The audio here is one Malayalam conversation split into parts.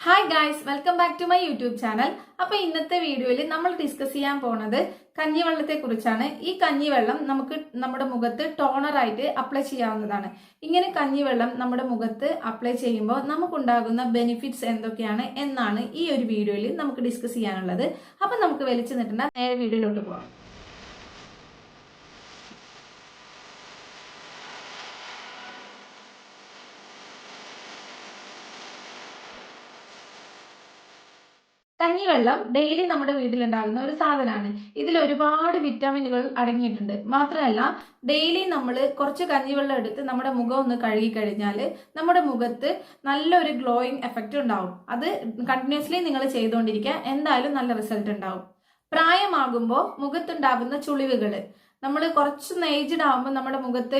Hi guys welcome back to my YouTube channel അപ്പൊ ഇന്നത്തെ വീഡിയോയിൽ നമ്മൾ ഡിസ്കസ് ചെയ്യാൻ പോണത് കഞ്ഞിവെള്ളത്തെ കുറിച്ചാണ് ഈ കഞ്ഞിവെള്ളം നമുക്ക് നമ്മുടെ മുഖത്ത് ടോണറായിട്ട് അപ്ലൈ ചെയ്യാവുന്നതാണ്. ഇങ്ങനെ കഞ്ഞിവെള്ളം നമ്മുടെ മുഖത്ത് അപ്ലൈ ചെയ്യുമ്പോൾ നമുക്കുണ്ടാകുന്ന ബെനിഫിറ്റ്സ് എന്തൊക്കെയാണ് എന്നാണ് ഈ ഒരു വീഡിയോയിൽ നമുക്ക് ഡിസ്കസ് ചെയ്യാനുള്ളത്. അപ്പൊ നമുക്ക് വലിച്ചു നിട്ടുന്ന നേരെ വീഡിയോയിലോട്ട് പോവാം. കഞ്ഞിവെള്ളം ഡെയിലി നമ്മുടെ വീട്ടിലുണ്ടാകുന്ന ഒരു സാധനമാണ്. ഇതിൽ ഒരുപാട് വിറ്റാമിനുകൾ അടങ്ങിയിട്ടുണ്ട്. മാത്രമല്ല ഡെയിലി നമ്മൾ കുറച്ച് കഞ്ഞിവെള്ളം എടുത്ത് നമ്മുടെ മുഖം ഒന്ന് കഴുകി കഴിഞ്ഞാൽ നമ്മുടെ മുഖത്ത് നല്ലൊരു ഗ്ലോയിങ് എഫക്റ്റ് ഉണ്ടാവും. അത് കണ്ടിന്യൂസ്ലി നിങ്ങൾ ചെയ്തുകൊണ്ടിരിക്കുക. എന്തായാലും നല്ല റിസൾട്ട് ഉണ്ടാവും. പ്രായമാകുമ്പോൾ മുഖത്തുണ്ടാകുന്ന ചുളിവുകൾ നമ്മൾ കുറച്ച് ഏജ്ഡ് ആകുമ്പോൾ നമ്മുടെ മുഖത്ത്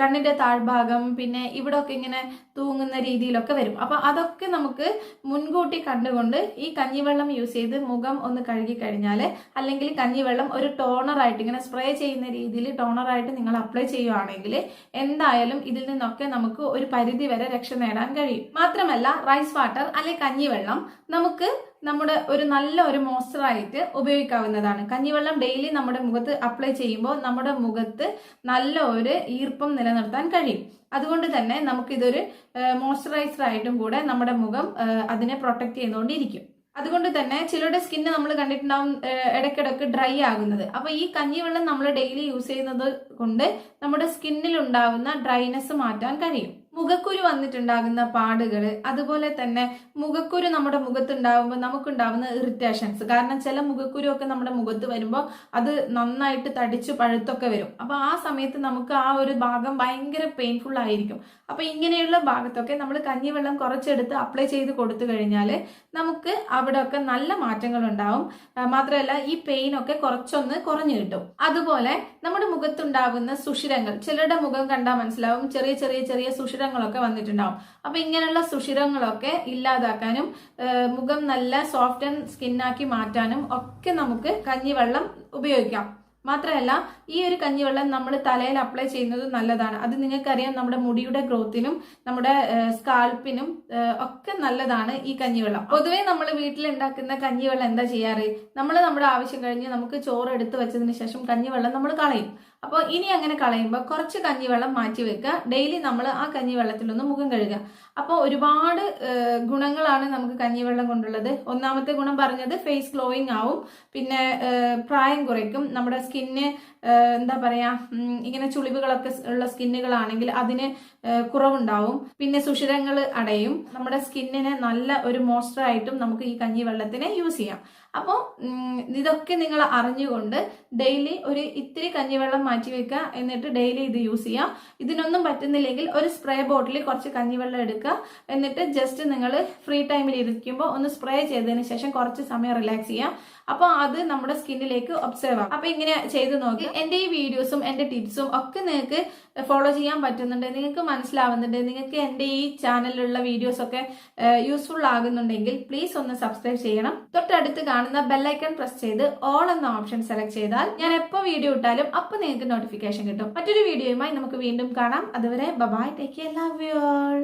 കണ്ണിന്റെ താഴ്ഭാഗം പിന്നെ ഇവിടെ ഒക്കെ ഇങ്ങനെ തൂങ്ങുന്ന രീതിയിലൊക്കെ വരും. അപ്പോൾ അതൊക്കെ നമുക്ക് മുൻകൂട്ടി കണ്ടുകൊണ്ട് ഈ കഞ്ഞിവെള്ളം യൂസ് ചെയ്ത് മുഖം ഒന്ന് കഴുകി കഴിഞ്ഞാൽ അല്ലെങ്കിൽ കഞ്ഞിവെള്ളം ഒരു ടോണറായിട്ട് ഇങ്ങനെ സ്പ്രേ ചെയ്യുന്ന രീതിയിൽ ടോണറായിട്ട് നിങ്ങൾ അപ്ലൈ ചെയ്യുവാണെങ്കിൽ എന്തായാലും ഇതിൽ നിന്നൊക്കെ നമുക്ക് ഒരു പരിധി വരെ രക്ഷ നേടാൻ കഴിയും. മാത്രമല്ല റൈസ് വാട്ടർ അല്ലെങ്കിൽ കഞ്ഞിവെള്ളം നമുക്ക് നമ്മുടെ ഒരു നല്ല ഒരു മോയ്സ്ചറായിട്ട് ഉപയോഗിക്കാവുന്നതാണ്. കഞ്ഞിവെള്ളം ഡെയിലി നമ്മുടെ മുഖത്ത് അപ്ലൈ ചെയ്യുമ്പോൾ നമ്മുടെ മുഖത്ത് നല്ല ഒരു ഈർപ്പം നിലനിർത്താൻ കഴിയും. അതുകൊണ്ട് തന്നെ നമുക്കിതൊരു മോയ്സ്ചറൈസർ ആയിട്ടും കൂടെ നമ്മുടെ മുഖം അതിനെ പ്രൊട്ടക്ട് ചെയ്തുകൊണ്ടിരിക്കും അതുകൊണ്ട് തന്നെ ചിലരുടെ സ്കിന്ന് നമ്മൾ കണ്ടിട്ടുണ്ടാവും ഇടയ്ക്കിടയ്ക്ക് ഡ്രൈ ആകുന്നത്. അപ്പോൾ ഈ കഞ്ഞിവെള്ളം നമ്മൾ ഡെയിലി യൂസ് ചെയ്യുന്നത് കൊണ്ട് നമ്മുടെ സ്കിന്നിൽ ഉണ്ടാകുന്ന ഡ്രൈനെസ് മാറ്റാൻ കഴിയും. മുഖക്കുരു വന്നിട്ടുണ്ടാകുന്ന പാടുകൾ അതുപോലെ തന്നെ മുഖക്കുരു നമ്മുടെ മുഖത്തുണ്ടാകുമ്പോൾ നമുക്കുണ്ടാകുന്ന ഇറിറ്റേഷൻസ് കാരണം ചില മുഖക്കുരു ഒക്കെ നമ്മുടെ മുഖത്ത് വരുമ്പോൾ അത് നന്നായിട്ട് തടിച്ചു പഴുത്തൊക്കെ വരും. അപ്പൊ ആ സമയത്ത് നമുക്ക് ആ ഒരു ഭാഗം ഭയങ്കര പെയിൻഫുൾ ആയിരിക്കും. അപ്പൊ ഇങ്ങനെയുള്ള ഭാഗത്തൊക്കെ നമ്മൾ കഞ്ഞിവെള്ളം കുറച്ചെടുത്ത് അപ്ലൈ ചെയ്ത് കൊടുത്തു കഴിഞ്ഞാൽ നമുക്ക് അവിടെ ഒക്കെ നല്ല മാറ്റങ്ങൾ ഉണ്ടാവും മാത്രമല്ല ഈ പെയിൻ ഒക്കെ കുറച്ചൊന്ന് കുറഞ്ഞു കിട്ടും. അതുപോലെ നമ്മുടെ മുഖത്തുണ്ടാകുന്ന സുഷിരങ്ങൾ ചിലരുടെ മുഖം കണ്ടാൽ മനസ്സിലാവും. ചെറിയ ചെറിയ ചെറിയ സുഷിരങ്ങളൊക്കെ വന്നിട്ടുണ്ടാവും. അപ്പൊ ഇങ്ങനെയുള്ള സുഷിരങ്ങളൊക്കെ ഇല്ലാതാക്കാനും മുഖം നല്ല സോഫ്റ്റ് ആൻഡ് സ്കിന്നാക്കി മാറ്റാനും ഒക്കെ നമുക്ക് കഞ്ഞിവെള്ളം ഉപയോഗിക്കാം. മാത്രമല്ല ഈ ഒരു കഞ്ഞിവെള്ളം നമ്മൾ തലയിൽ അപ്ലൈ ചെയ്യുന്നത് നല്ലതാണ്. അത് നിങ്ങൾക്കറിയാം നമ്മുടെ മുടിയുടെ ഗ്രോത്തിനും നമ്മുടെ സ്കാൽപ്പിനും ഒക്കെ നല്ലതാണ് ഈ കഞ്ഞിവെള്ളം. പൊതുവേ നമ്മൾ വീട്ടിൽ ഉണ്ടാക്കുന്ന കഞ്ഞിവെള്ളം എന്താ ചെയ്യാറ്? നമ്മൾ നമ്മുടെ ആവശ്യം കഴിഞ്ഞ് നമുക്ക് ചോറ് എടുത്ത് വെച്ചതിന് ശേഷം കഞ്ഞിവെള്ളം നമ്മൾ കളയും. അപ്പോൾ ഇനി അങ്ങനെ കളയുമ്പോൾ കുറച്ച് കഞ്ഞിവെള്ളം മാറ്റി വെക്കുക. ഡെയിലി നമ്മൾ ആ കഞ്ഞിവെള്ളത്തിലൊന്ന് മുഖം കഴുകുക. അപ്പോൾ ഒരുപാട് ഗുണങ്ങളാണ് നമുക്ക് കഞ്ഞിവെള്ളം കൊണ്ടുള്ളത്. ഒന്നാമത്തെ ഗുണം പറഞ്ഞത് ഫേസ് ഗ്ലോയിങ് ആവും. പിന്നെ പ്രായം കുറയ്ക്കും. നമ്മുടെ സ്കിന്ന് എന്താ പറയാ ഇങ്ങനെ ചുളിവുകളൊക്കെ ഉള്ള സ്കിന്നുകളാണെങ്കിൽ അതിന് കുറവുണ്ടാവും. പിന്നെ സുഷിരങ്ങൾ അടയും. നമ്മുടെ സ്കിന്നിനെ നല്ല ഒരു മോയ്സ്ചറായിട്ടും നമുക്ക് ഈ കഞ്ഞി വെള്ളത്തിനെ യൂസ് ചെയ്യാം. അപ്പോൾ ഇതൊക്കെ നിങ്ങൾ അറിഞ്ഞുകൊണ്ട് ഡെയിലി ഒരു ഇത്തിരി കഞ്ഞിവെള്ളം മാറ്റി വെക്കുക എന്നിട്ട് ഡെയിലി ഇത് യൂസ് ചെയ്യാം. ഇതിനൊന്നും പറ്റുന്നില്ലെങ്കിൽ ഒരു സ്പ്രേ ബോട്ടിൽ കുറച്ച് കഞ്ഞിവെള്ളം എടുക്കുക. എന്നിട്ട് ജസ്റ്റ് നിങ്ങൾ ഫ്രീ ടൈമിൽ ഇരിക്കുമ്പോൾ ഒന്ന് സ്പ്രേ ചെയ്തതിന് ശേഷം കുറച്ച് സമയം റിലാക്സ് ചെയ്യാം. അപ്പോൾ അത് നമ്മുടെ സ്കിന്നിലേക്ക് ഒബ്സർവ് ആകും അപ്പോൾ ഇങ്ങനെ ചെയ്ത് നോക്കി. എന്റെ ഈ വീഡിയോസും എന്റെ ടിപ്സും ഒക്കെ നിങ്ങൾക്ക് ഫോളോ ചെയ്യാൻ പറ്റുന്നുണ്ട് നിങ്ങൾക്ക് മനസ്സിലാവുന്നുണ്ട് നിങ്ങൾക്ക് എന്റെ ഈ ചാനലിലുള്ള വീഡിയോസ് ഒക്കെ യൂസ്ഫുൾ ആകുന്നുണ്ടെങ്കിൽ പ്ലീസ് ഒന്ന് സബ്സ്ക്രൈബ് ചെയ്യണം. തൊട്ടടുത്ത് കാണുന്ന ബെല്ലൈക്കൺ പ്രസ് ചെയ്ത് ഓൾ എന്ന ഓപ്ഷൻ സെലക്ട് ചെയ്താൽ ഞാൻ എപ്പോൾ വീഡിയോ ഇട്ടാലും അപ്പോൾ നിങ്ങൾക്ക് നോട്ടിഫിക്കേഷൻ കിട്ടും. മറ്റൊരു വീഡിയോയുമായി നമുക്ക് വീണ്ടും കാണാം. അതുവരെ bye bye take care love you all